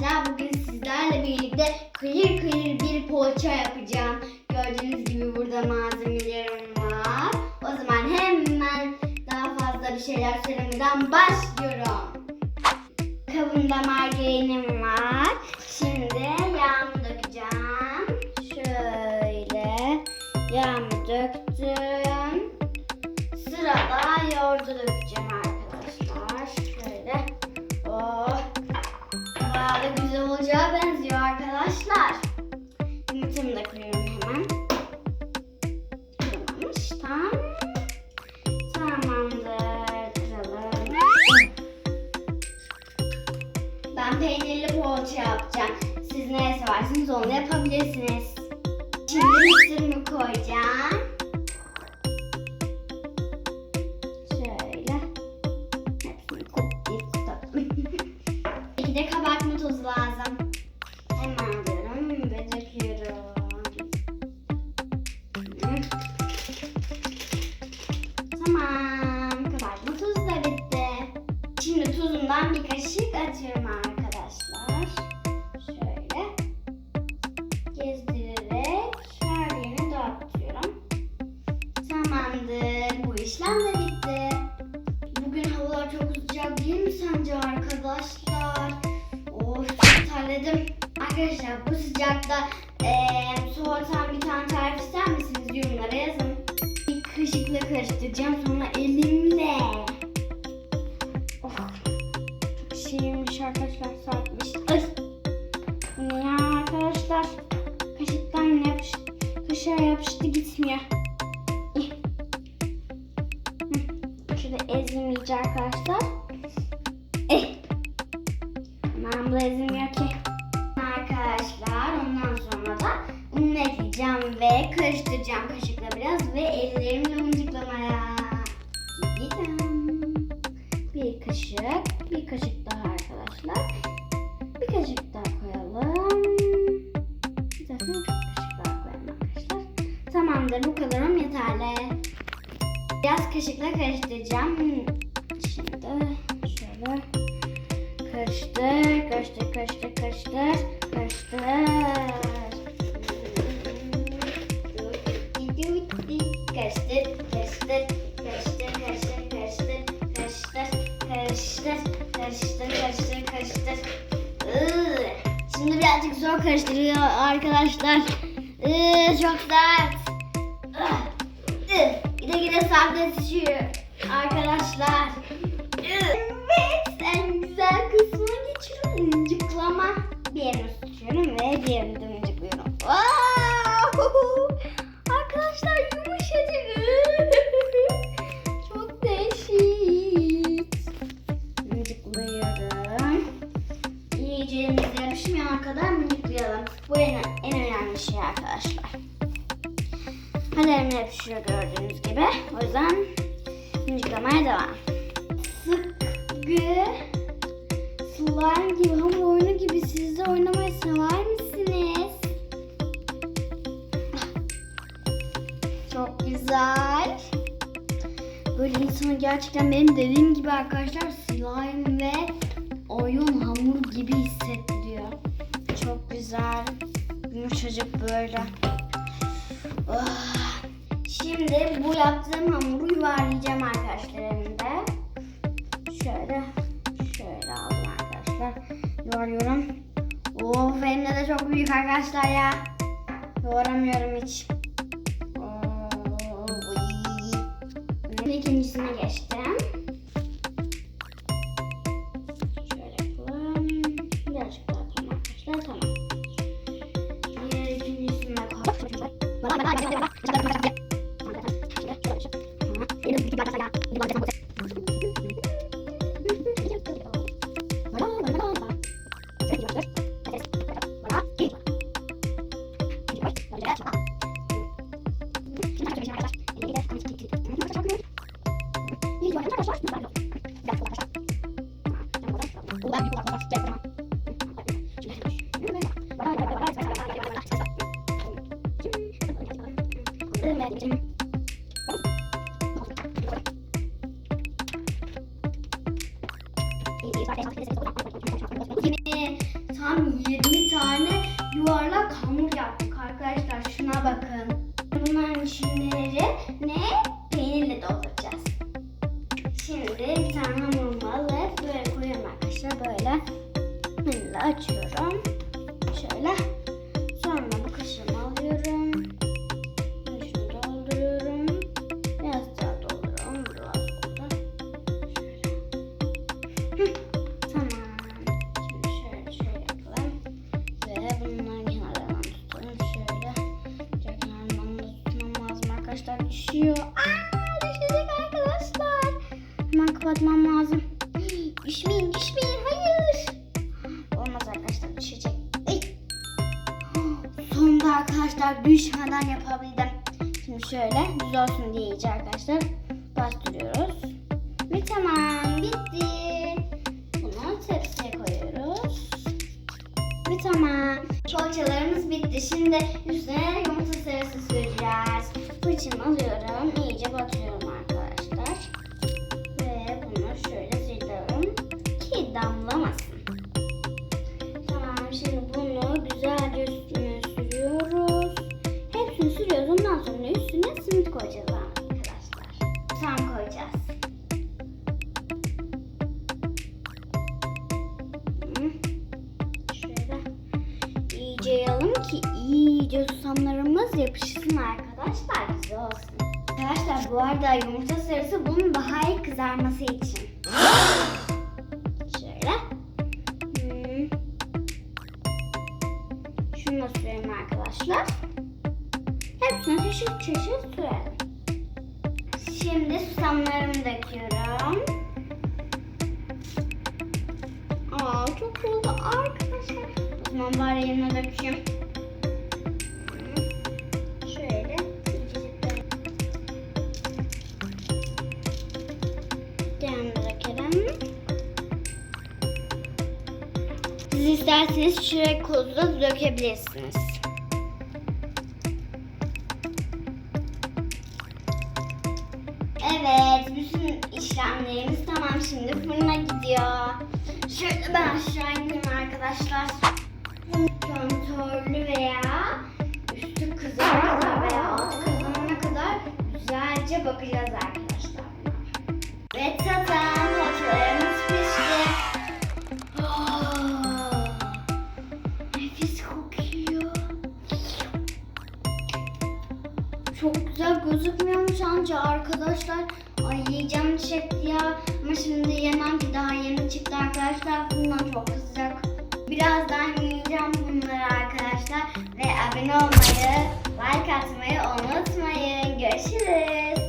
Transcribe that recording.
arkadaşlar. Bugün sizlerle birlikte kıyır kıyır bir poğaça yapacağım. Gördüğünüz gibi burada malzemelerim var. O zaman hemen daha fazla bir şeyler söylemeden başlıyorum. Kabımda margarinim var. Yapabilirsiniz. Şimdi mısırımı koyacağım. Arkadaşlar bu sıcakta eee soğutan bir tane tarif ister misiniz? Yorumlara yazın. Bir kaşıkla karıştıracağım sonra elimle. Of çok şeymiş arkadaşlar sarkmış. Ya arkadaşlar? Kaşıktan yapış, kaşığa yapıştı gitmiyor. Şurada ezim iyice arkadaşlar. Biraz kaşıkla karıştıracağım. Şimdi şöyle karıştır, karıştır, karıştır, karıştır, karıştır. Karıştır, karıştır, karıştır, karıştır, karıştır, karıştır, karıştır, karıştır, karıştır, karıştır. Şimdi birazcık zor karıştırıyor arkadaşlar. Çok sert. Yine sertleşiyor arkadaşlar. Evet en güzel kısmına geçiyorum. Mıncıklama. Bir yerini tutuyorum ve diğerini de mıncıklıyorum. Arkadaşlar yumuşacık. Çok değişik. Mıncıklıyorum. İyice elimize yapışmayana kadar mıncıklayalım. Bu en, en önemli şey arkadaşlar. Kalemle yapışıyor gördüğünüz gibi. O yüzden mıncıklamaya devam. Sıkı slime gibi hamur oyunu gibi siz de oynamayı sever misiniz? Çok güzel. Böyle insanı gerçekten benim dediğim gibi arkadaşlar slime ve oyun hamur gibi hissettiriyor. Çok güzel. Yumuşacık böyle. Oh. Şimdi bu yaptığım hamuru yuvarlayacağım arkadaşlar elimde. Şöyle, şöyle aldım arkadaşlar. Yuvarlıyorum. Of elimde de çok büyük arkadaşlar ya. Yoğuramıyorum hiç. Şimdi ikincisine geçtim. Yine tam Düşüyor. Aa, düşecek arkadaşlar. Hemen kapatmam lazım. Düşmeyin düşmeyin. Hayır. Olmaz arkadaşlar düşecek. Ay. Sonunda arkadaşlar düşmeden yapabildim. Şimdi şöyle düz olsun diye iyice arkadaşlar bastırıyoruz. Ve tamam bitti. Bunu tepsiye koyuyoruz. Ve tamam. Poğaçalarımız bitti. Şimdi üstüne yumurta sarısı süreceğiz. Fırçamı alıyorum. İyice batıyorum arkadaşlar. Ve bunu şöyle siliyorum ki damlamasın. Tamam şimdi bunu güzelce üstüne sürüyoruz. Hepsini sürüyoruz. Ondan sonra üstüne simit koyacağız arkadaşlar. Tam koyacağız. Şöyle iyice yayalım ki iyice susamlarımız yapışsın arkadaşlar. Güzel olsun. Arkadaşlar bu arada yumurta sarısı bunun daha iyi kızarması için. Şöyle. Hmm. Şunu da sürelim arkadaşlar. Hepsini çeşit çeşit sürelim. Şimdi susamlarımı döküyorum. Aa çok oldu arkadaşlar. O zaman bari yerine dökeyim. İsterseniz çörek kozu da dökebilirsiniz. Evet, bütün işlemlerimiz tamam şimdi fırına gidiyor. Şöyle ben aşağı ineyim arkadaşlar. Kontrollü veya üstü kızarana kadar veya altı kızarana kadar güzelce bakacağız arkadaşlar. Ve tatam, Amca arkadaşlar ay yiyeceğim çekti ya ama şimdi yemem ki daha yeni çıktı arkadaşlar bundan çok sıcak. Birazdan yiyeceğim bunları arkadaşlar ve abone olmayı, like atmayı unutmayın. Görüşürüz.